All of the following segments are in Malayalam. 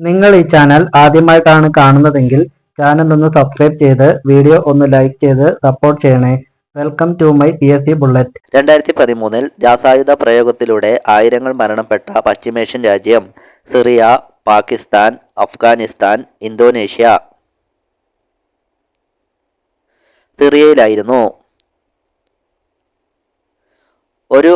നിങ്ങൾ ഈ ചാനൽ ആദ്യമായിട്ടാണ് കാണുന്നതെങ്കിൽ ചാനൽ ഒന്ന് സബ്സ്ക്രൈബ് ചെയ്ത് വീഡിയോ ഒന്ന് ലൈക്ക് ചെയ്ത് സപ്പോർട്ട് ചെയ്യണേ. Welcome to my P S C bullet രണ്ടായിരത്തി പതിമൂന്നിൽ രാസായുധ പ്രയോഗത്തിലൂടെ ആയിരങ്ങൾ മരണപ്പെട്ട പശ്ചിമേഷ്യൻ രാജ്യം സിറിയ പാകിസ്ഥാൻ അഫ്ഗാനിസ്ഥാൻ ഇന്തോനേഷ്യ. സിറിയയിലായിരുന്നു. ഒരു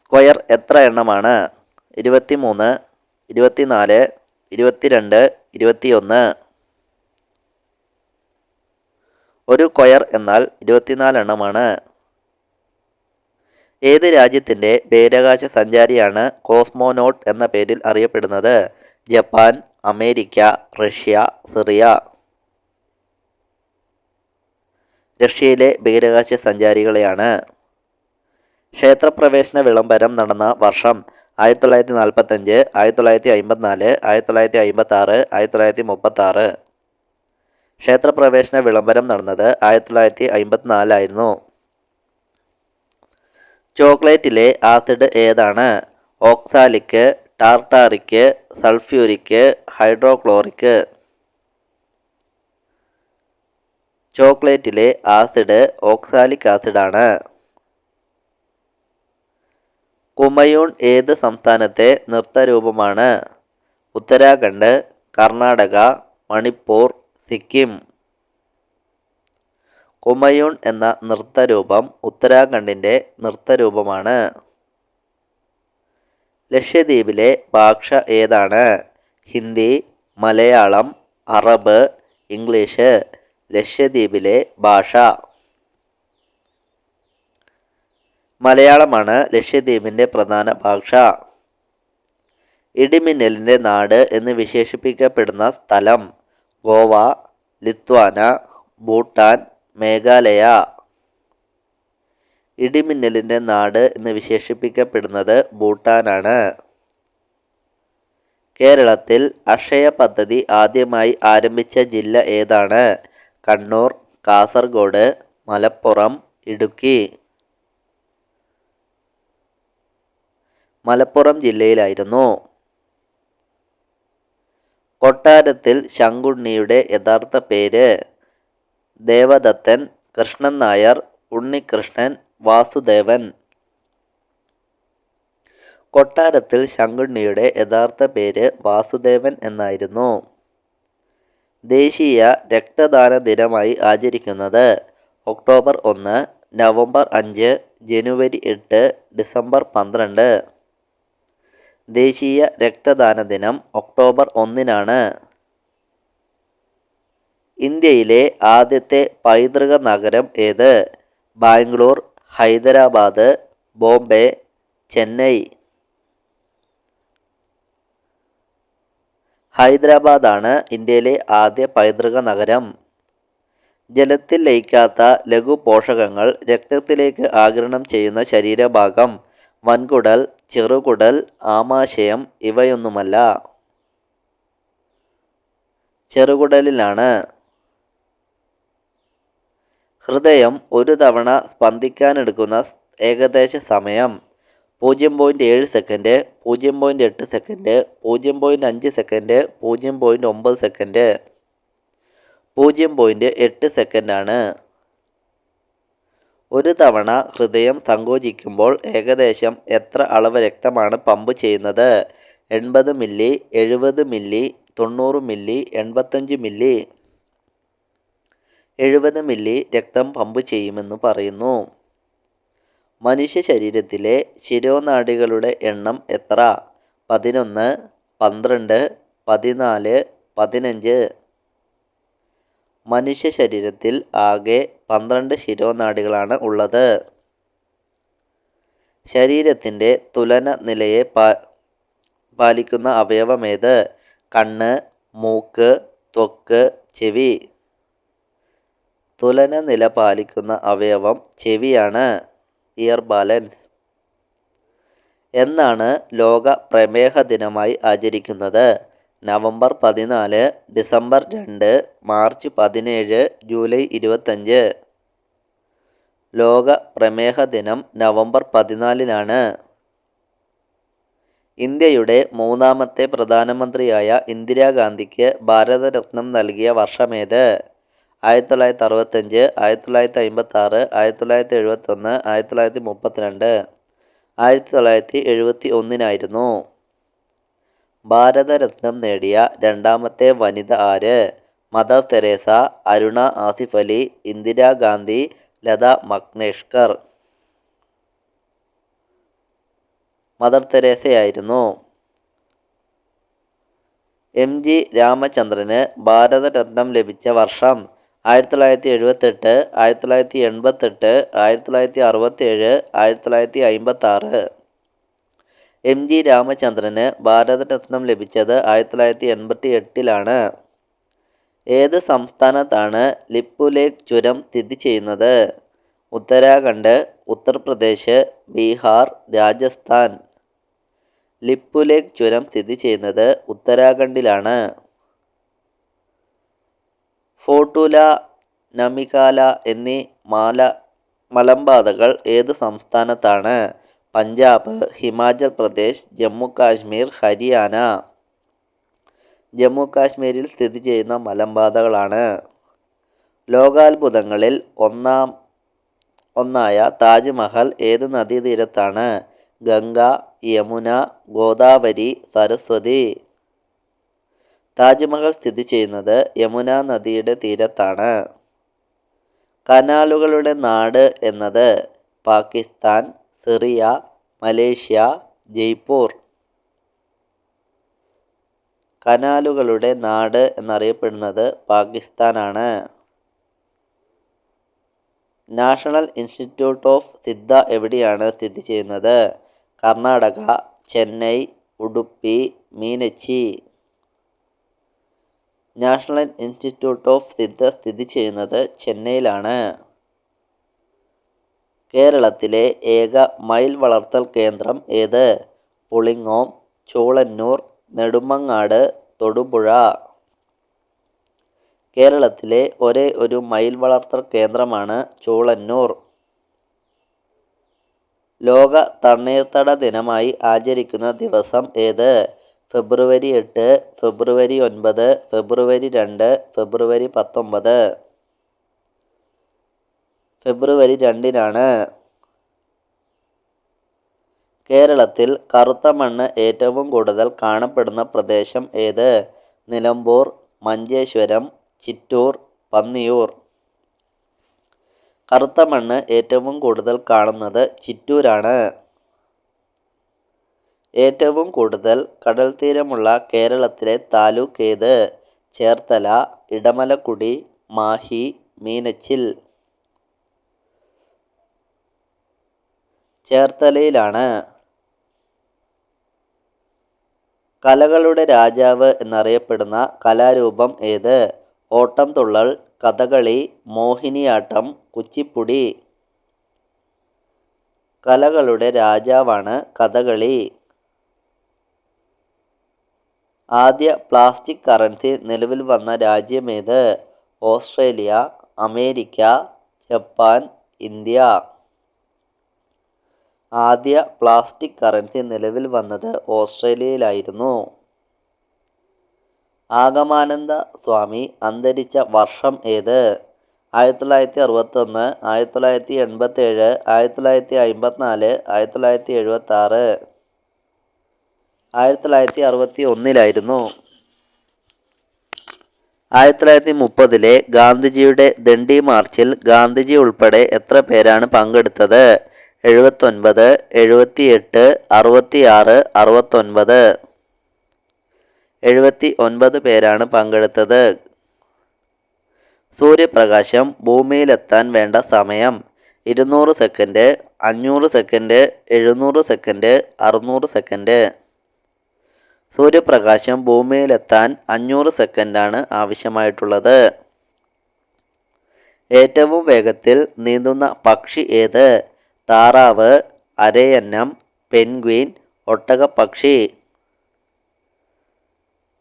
സ്ക്വയർ എത്ര എണ്ണമാണ്? ഇരുപത്തിമൂന്ന് ഇരുപത്തിനാല് ഇരുപത്തിരണ്ട് ഇരുപത്തിയൊന്ന്. ഒരു കൊയർ എന്നാൽ ഇരുപത്തിനാല് എണ്ണമാണ് ഏത് രാജ്യത്തിന്റെ ബഹിരാകാശ സഞ്ചാരിയാണ് കോസ്മോനോട്ട് എന്ന പേരിൽ അറിയപ്പെടുന്നത്? Japan America Russia Syria. റഷ്യയിലെ ബഹിരാകാശ സഞ്ചാരികളെയാണ്. ക്ഷേത്രപ്രവേശന വിളംബരം നടന്ന വർഷം ആയിരത്തി തൊള്ളായിരത്തി നാൽപ്പത്തഞ്ച് ആയിരത്തി തൊള്ളായിരത്തി അമ്പത്തിനാല് ആയിരത്തി തൊള്ളായിരത്തി അമ്പത്തി ആറ് ആയിരത്തി തൊള്ളായിരത്തി മുപ്പത്തി ആറ് ക്ഷേത്രപ്രവേശന വിളംബരം നടന്നത് ആയിരത്തി തൊള്ളായിരത്തി അമ്പത്തിനാലായിരുന്നു ചോക്ലേറ്റിലെ ആസിഡ് ഏതാണ്? Oxalic tartaric sulphuric hydrochloric. ചോക്ലേറ്റിലെ acid oxalic ആസിഡാണ്. കുമയൂൺ ഏത് സംസ്ഥാനത്തെ നൃത്തരൂപമാണ്? ഉത്തരാഖണ്ഡ് കർണാടക മണിപ്പൂർ സിക്കിം. കുമയൂൺ എന്ന നൃത്തരൂപം ഉത്തരാഖണ്ഡിന്റെ നൃത്തരൂപമാണ്. ലക്ഷദ്വീപിലെ ഭാഷ ഏതാണ്? Hindi Malayalam Arab English. ലക്ഷദ്വീപിലെ ഭാഷ. മലയാളമാണ് ലക്ഷദ്വീപിന്റെ പ്രധാന ഭാഷ. ഇടിമിന്നലിന്റെ നാട് എന്ന് വിശേഷിപ്പിക്കപ്പെടുന്ന സ്ഥലം ഗോവ ലിത്വാന ഭൂട്ടാൻ മേഘാലയ. ഇടിമിന്നലിന്റെ നാട് എന്ന് വിശേഷിപ്പിക്കപ്പെടുന്നത് ഭൂട്ടാനാണ്. കേരളത്തിൽ അക്ഷയ പദ്ധതി ആദ്യമായി ആരംഭിച്ച ജില്ല ഏതാണ്? കണ്ണൂർ കാസർഗോഡ് മലപ്പുറം ഇടുക്കി. മലപ്പുറം ജില്ലയിലായിരുന്നു. കൊട്ടാരത്തിൽ ശങ്കുണ്ണിയുടെ യഥാർത്ഥ പേര് ദേവദത്തൻ കൃഷ്ണൻ നായർ ഉണ്ണികൃഷ്ണൻ വാസുദേവൻ. കൊട്ടാരത്തിൽ ശങ്കുണ്ണിയുടെ യഥാർത്ഥ പേര് വാസുദേവൻ എന്നായിരുന്നു. ദേശീയ രക്തദാന ദിനമായി ആചരിക്കുന്നത് ഒക്ടോബർ ഒന്ന് നവംബർ അഞ്ച് ജനുവരി എട്ട് ഡിസംബർ പന്ത്രണ്ട്. ദേശീയ രക്തദാന ദിനം ഒക്ടോബർ ഒന്നിനാണ്. ഇന്ത്യയിലെ ആദ്യത്തെ പൈതൃക നഗരം ഏത്? ബാംഗ്ലൂർ ഹൈദരാബാദ് ബോംബെ ചെന്നൈ. ഹൈദരാബാദാണ് ഇന്ത്യയിലെ ആദ്യ പൈതൃക നഗരം. ജലത്തിൽ ലയിക്കാത്ത ലഘു പോഷകങ്ങൾ രക്തത്തിലേക്ക് ആഗിരണം ചെയ്യുന്ന ശരീരഭാഗം. വൻകുടൽ ചെറുകുടൽ ആമാശയം ഇവയൊന്നുമല്ല. ചെറുകുടലിലാണ് ഹൃദയം ഒരു തവണ സ്പന്ദിക്കാനെടുക്കുന്ന ഏകദേശ സമയം. പൂജ്യം പോയിന്റ് ഏഴ് സെക്കൻഡ് പൂജ്യം പോയിന്റ് എട്ട് സെക്കൻഡ് പൂജ്യം പോയിന്റ് അഞ്ച് സെക്കൻഡ് പൂജ്യം പോയിന്റ് ഒമ്പത് സെക്കൻഡ്. പൂജ്യം പോയിന്റ് എട്ട് സെക്കൻഡാണ്. ഒരു തവണ ഹൃദയം സങ്കോചിക്കുമ്പോൾ ഏകദേശം എത്ര അളവ് രക്തമാണ് പമ്പ് ചെയ്യുന്നത്? എൺപത് മില്ലി എഴുപത് മില്ലി തൊണ്ണൂറ് മില്ലി എൺപത്തഞ്ച് മില്ലി. എഴുപത് മില്ലി രക്തം പമ്പ് ചെയ്യുമെന്ന് പറയുന്നു. മനുഷ്യ ശരീരത്തിലെ ശിരോനാടികളുടെ എണ്ണം എത്ര? പതിനൊന്ന് പന്ത്രണ്ട് പതിനാല് പതിനഞ്ച്. മനുഷ്യ ശരീരത്തിൽ ആകെ പന്ത്രണ്ട് ശിരോനാഡികളാണ് ഉള്ളത്. ശരീരത്തിന്റെ തുലന നിലയെ പാ പാലിക്കുന്ന അവയവമേത് കണ്ണ് മൂക്ക് ത്വക്ക് ചെവി. തുലന നില പാലിക്കുന്ന അവയവം ചെവിയാണ്. Ear balance. എന്നാണ് ലോക പ്രമേഹ ദിനമായി ആചരിക്കുന്നത്. നവംബർ പതിനാല് ഡിസംബർ രണ്ട് മാർച്ച് പതിനേഴ് ജൂലൈ ഇരുപത്തഞ്ച്. ലോക പ്രമേഹ ദിനം നവംബർ പതിനാലിനാണ്. ഇന്ത്യയുടെ മൂന്നാമത്തെ പ്രധാനമന്ത്രിയായ ഇന്ദിരാഗാന്ധിക്ക് ഭാരതരത്നം നൽകിയ വർഷമേത് ആയിരത്തി തൊള്ളായിരത്തി അറുപത്തഞ്ച് ആയിരത്തി തൊള്ളായിരത്തി അമ്പത്തി ആറ് ആയിരത്തി തൊള്ളായിരത്തി എഴുപത്തൊന്ന് ആയിരത്തി തൊള്ളായിരത്തി മുപ്പത്തിരണ്ട്. ആയിരത്തി തൊള്ളായിരത്തി എഴുപത്തി ഒന്നിനായിരുന്നു. ഭാരതരത്നം നേടിയ രണ്ടാമത്തെ വനിത ആര്? Mother Teresa Aruna Asaf Ali Indira Gandhi Lata Mangeshkar. Mother തെരേസയായിരുന്നു. M G രാമചന്ദ്രന് ഭാരതരത്നം ലഭിച്ച വർഷം ആയിരത്തി തൊള്ളായിരത്തി എഴുപത്തെട്ട് ആയിരത്തി തൊള്ളായിരത്തി എൺപത്തെട്ട് ആയിരത്തി തൊള്ളായിരത്തി അറുപത്തേഴ് ആയിരത്തി തൊള്ളായിരത്തി അമ്പത്താറ്. എം ജി രാമചന്ദ്രന് ഭാരതരത്നം ലഭിച്ചത് ആയിരത്തി തൊള്ളായിരത്തി എൺപത്തി എട്ടിലാണ് ഏത് സംസ്ഥാനത്താണ് ലിപ്പുലേഖ് ചുരം സ്ഥിതി ചെയ്യുന്നത്? ഉത്തരാഖണ്ഡ് ഉത്തർപ്രദേശ് ബീഹാർ രാജസ്ഥാൻ. ലിപ്പുലേഖ് ചുരം സ്ഥിതി ചെയ്യുന്നത് ഉത്തരാഖണ്ഡിലാണ്. ഫോട്ടുല നമികാല എന്നീ മാല മലമ്പാതകൾ ഏത് സംസ്ഥാനത്താണ്? പഞ്ചാബ് ഹിമാചൽ പ്രദേശ് ജമ്മു കാശ്മീർ ഹരിയാന. ജമ്മു കാശ്മീരിൽ സ്ഥിതി ചെയ്യുന്ന മലമ്പാതകളാണ്. ലോകാത്ഭുതങ്ങളിൽ ഒന്നാം ഒന്നായ താജ്മഹൽ ഏത് നദീതീരത്താണ്? ഗംഗ യമുന ഗോദാവരി സരസ്വതി. താജ്മഹൽ സ്ഥിതി ചെയ്യുന്നത് യമുന നദിയുടെ തീരത്താണ്. കനാലുകളുടെ നാട് എന്നത് പാകിസ്ഥാൻ സിറിയ മലേഷ്യ ജയ്പൂർ കനാലുകളുടെ നാട് എന്നറിയപ്പെടുന്നത് പാകിസ്ഥാനാണ്. നാഷണൽ ഇൻസ്റ്റിറ്റ്യൂട്ട് ഓഫ് സിദ്ധ എവിടെയാണ് സ്ഥിതി ചെയ്യുന്നത്? Karnataka Chennai Udupi Meenachi. National institute of Siddha സ്ഥിതി ചെയ്യുന്നത് ചെന്നൈയിലാണ്. കേരളത്തിലെ ഏക മയിൽ വളർത്തൽ കേന്ദ്രം ഏത്? പുളിങ്ങോം ചോളന്നൂർ നെടുമങ്ങാട് തൊടുപുഴ. കേരളത്തിലെ ഒരേ ഒരു മയിൽ വളർത്തൽ കേന്ദ്രമാണ് ചോളന്നൂർ. ലോക തണ്ണീർത്തട ദിനമായി ആചരിക്കുന്ന ദിവസം ഏത്? ഫെബ്രുവരി എട്ട് ഫെബ്രുവരി ഒൻപത് ഫെബ്രുവരി രണ്ട് ഫെബ്രുവരി പത്തൊമ്പത്. ഫെബ്രുവരി രണ്ടിനാണ് കേരളത്തിൽ കറുത്ത മണ്ണ് ഏറ്റവും കൂടുതൽ കാണപ്പെടുന്ന പ്രദേശം ഏത്? നിലമ്പൂർ മഞ്ചേശ്വരം ചിറ്റൂർ പന്നിയൂർ. കറുത്ത മണ്ണ് ഏറ്റവും കൂടുതൽ കാണുന്നത് ചിറ്റൂരാണ്. ഏറ്റവും കൂടുതൽ കടൽ തീരമുള്ള കേരളത്തിലെ താലൂക്ക് ഏത്? ചേർത്തല ഇടമലക്കുടി മാഹി മീനച്ചിൽ. ചേർത്തലയിലാണ്. കലകളുടെ രാജാവ് എന്നറിയപ്പെടുന്ന കലാരൂപം ഏത്? ഓട്ടംതുള്ളൽ കഥകളി മോഹിനിയാട്ടം കുച്ചിപ്പുടി. കലകളുടെ രാജാവാണ് കഥകളി. ആദ്യ പ്ലാസ്റ്റിക് കറൻസി നിലവിൽ വന്ന രാജ്യമേത് ഓസ്ട്രേലിയ അമേരിക്ക ജപ്പാൻ ഇന്ത്യ. ആദ്യ പ്ലാസ്റ്റിക് കറൻസി നിലവിൽ വന്നത് ഓസ്ട്രേലിയയിലായിരുന്നു. ആഗമാനന്ദ സ്വാമി അന്തരിച്ച വർഷം ഏത്? ആയിരത്തി തൊള്ളായിരത്തി അറുപത്തൊന്ന് ആയിരത്തി തൊള്ളായിരത്തി എൺപത്തേഴ് ആയിരത്തി തൊള്ളായിരത്തി അമ്പത്തിനാല് ആയിരത്തി തൊള്ളായിരത്തി എഴുപത്തി ആറ് ആയിരത്തി തൊള്ളായിരത്തി അറുപത്തി ഒന്നിലായിരുന്നു ആയിരത്തി തൊള്ളായിരത്തി മുപ്പതിലെ ഗാന്ധിജിയുടെ ദണ്ഡി മാർച്ചിൽ ഗാന്ധിജി ഉൾപ്പെടെ എത്ര പേരാണ് പങ്കെടുത്തത്? എഴുപത്തൊൻപത് എഴുപത്തിയെട്ട് അറുപത്തിയാറ് അറുപത്തൊൻപത്. എഴുപത്തി ഒൻപത് പേരാണ് പങ്കെടുത്തത്. സൂര്യപ്രകാശം ഭൂമിയിലെത്താൻ വേണ്ട സമയം ഇരുന്നൂറ് സെക്കൻഡ് അഞ്ഞൂറ് സെക്കൻഡ് എഴുന്നൂറ് സെക്കൻഡ് അറുന്നൂറ് സെക്കൻഡ്. സൂര്യപ്രകാശം ഭൂമിയിലെത്താൻ അഞ്ഞൂറ് സെക്കൻഡാണ് ആവശ്യമായിട്ടുള്ളത്. ഏറ്റവും വേഗത്തിൽ നീന്തുന്ന പക്ഷി ഏത്? താറാവ് അരയന്നം പെൻഗ്വിൻ ഒട്ടകപ്പക്ഷി.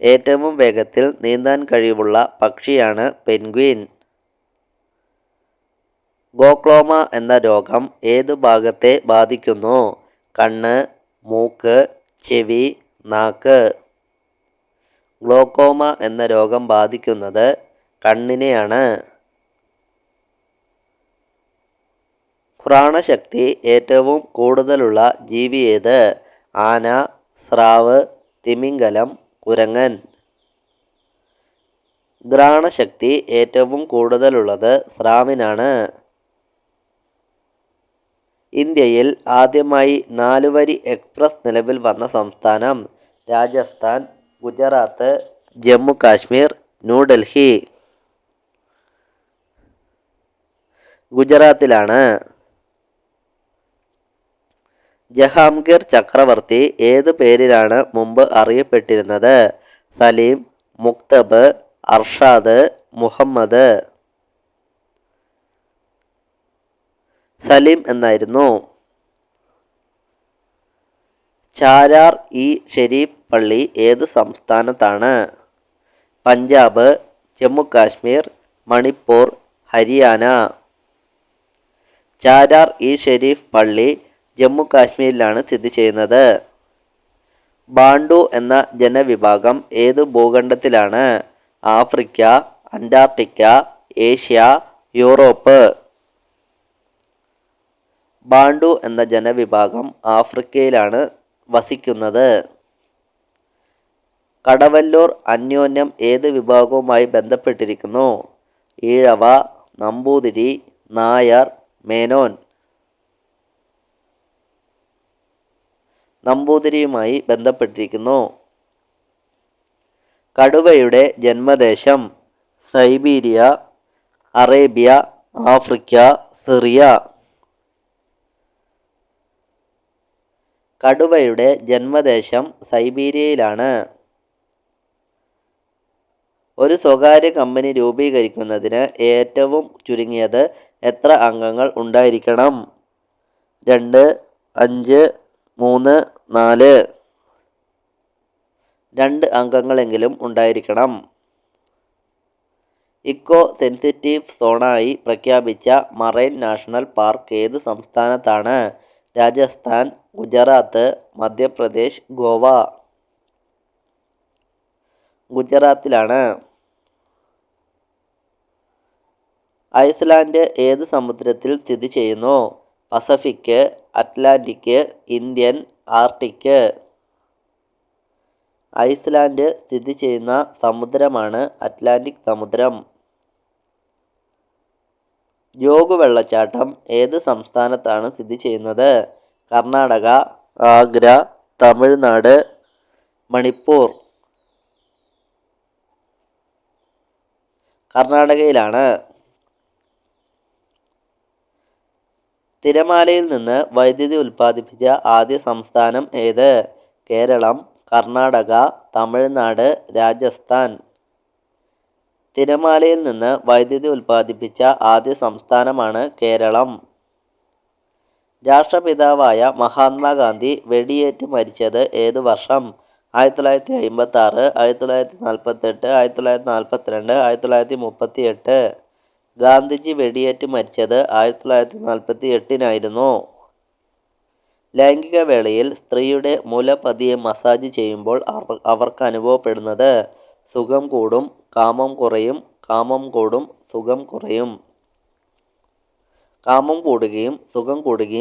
ഏറ്റവും വേഗത്തിൽ നീന്താൻ കഴിവുള്ള പക്ഷിയാണ് പെൻഗ്വിൻ. ഗോക്ലോമ എന്ന രോഗം ഏതു ഭാഗത്തെ ബാധിക്കുന്നു? കണ്ണ് മൂക്ക് ചെവി നാക്ക്. ഗ്ലോക്കോമ എന്ന രോഗം ബാധിക്കുന്നത് കണ്ണിനെയാണ്. ഭ്രാണശക്തി ഏറ്റവും കൂടുതലുള്ള ജീവി ഏത്? ആന സ്രാവ് തിമിംഗലം കുരങ്ങൻ. ഘ്രാണശക്തി ഏറ്റവും കൂടുതലുള്ളത് സ്രാവിനാണ്. ഇന്ത്യയിൽ ആദ്യമായി നാലുവരി എക്സ്പ്രസ് നിലവിൽ വന്ന സംസ്ഥാനം രാജസ്ഥാൻ ഗുജറാത്ത് ജമ്മു കാശ്മീർ ന്യൂഡൽഹി. ഗുജറാത്തിലാണ്. ജഹാംഗീർ ചക്രവർത്തി ഏത് പേരിലാണ് മുമ്പ് അറിയപ്പെട്ടിരുന്നത്? സലീം മുക്തബ് അർഷാദ് മുഹമ്മദ്. സലീം എന്നായിരുന്നു. ചാരാർ ഇ ഷെരീഫ് പള്ളി ഏത് സംസ്ഥാനത്താണ്? പഞ്ചാബ് ജമ്മു കാശ്മീർ മണിപ്പൂർ ഹരിയാന. ചാരാർ ഇ ഷെരീഫ് പള്ളി ജമ്മു കാശ്മീരിലാണ് സ്ഥിതി ചെയ്യുന്നത്. ബാണ്ടു എന്ന ജനവിഭാഗം ഏത് ഭൂഖണ്ഡത്തിലാണ്? Africa Antarctica Asia Europe. Bantu എന്ന ജനവിഭാഗം ആഫ്രിക്കയിലാണ് വസിക്കുന്നത്. കടവല്ലൂർ അന്യോന്യം ഏത് വിഭാഗവുമായി ബന്ധപ്പെട്ടിരിക്കുന്നു? ഈഴവ നമ്പൂതിരി നായർ മേനോൻ. നമ്പൂതിരിയുമായി ബന്ധപ്പെട്ടിരിക്കുന്നു. കടുവയുടെ ജന്മദേശം സൈബീരിയ അറേബ്യ ആഫ്രിക്ക സിറിയ. കടുവയുടെ ജന്മദേശം സൈബീരിയയിലാണ്. ഒരു സ്വകാര്യ കമ്പനി രൂപീകരിക്കുന്നതിന് ഏറ്റവും ചുരുങ്ങിയത് എത്ര അംഗങ്ങൾ ഉണ്ടായിരിക്കണം? രണ്ട് അഞ്ച് മൂന്ന് നാല്. രണ്ട് അംഗങ്ങളെങ്കിലും ഉണ്ടായിരിക്കണം. ഇക്കോ സെൻസിറ്റീവ് സോണായി പ്രഖ്യാപിച്ച മറൈൻ നാഷണൽ പാർക്ക് ഏത് സംസ്ഥാനത്താണ്? രാജസ്ഥാൻ ഗുജറാത്ത് മധ്യപ്രദേശ് ഗോവ. ഗുജറാത്തിലാണ്. ഐസ്ലാൻഡ് ഏത് സമുദ്രത്തിൽ സ്ഥിതി ചെയ്യുന്നു? Pacific Atlantic Indian Arctic. Iceland സ്ഥിതി ചെയ്യുന്ന സമുദ്രമാണ് അറ്റ്ലാന്റിക് സമുദ്രം. ജോഗ് വെള്ളച്ചാട്ടം ഏത് സംസ്ഥാനത്താണ് സ്ഥിതി ചെയ്യുന്നത്? കർണാടക ആഗ്ര തമിഴ്നാട് മണിപ്പൂർ. കർണാടകയിലാണ്. തിരമാലയിൽ നിന്ന് വൈദ്യുതി ഉൽപ്പാദിപ്പിച്ച ആദ്യ സംസ്ഥാനം ഏത്? കേരളം കർണാടക തമിഴ്നാട് രാജസ്ഥാൻ. തിരമാലയിൽ നിന്ന് വൈദ്യുതി ഉൽപ്പാദിപ്പിച്ച ആദ്യ സംസ്ഥാനമാണ് കേരളം. രാഷ്ട്രപിതാവായ മഹാത്മാഗാന്ധി വെടിയേറ്റ് മരിച്ചത് ഏത് വർഷം? ആയിരത്തി തൊള്ളായിരത്തി അമ്പത്തി ആറ് ആയിരത്തി തൊള്ളായിരത്തി നാൽപ്പത്തെട്ട് ആയിരത്തി തൊള്ളായിരത്തി നാൽപ്പത്തിരണ്ട് ആയിരത്തി തൊള്ളായിരത്തി മുപ്പത്തി എട്ട് ഗാന്ധിജി വെടിയേറ്റ് മരിച്ചത് ആയിരത്തി തൊള്ളായിരത്തി നാൽപ്പത്തി എട്ടിനായിരുന്നു ലൈംഗിക വേളയിൽ സ്ത്രീയുടെ മുല പതിയെ മസാജ് ചെയ്യുമ്പോൾ അവർ അവർക്ക് അനുഭവപ്പെടുന്നത് സുഖം കൂടും കാമം കുറയും കാമം കൂടും സുഖം കുറയും. കാമം കൂടുകയും സുഖം കൂടുകയും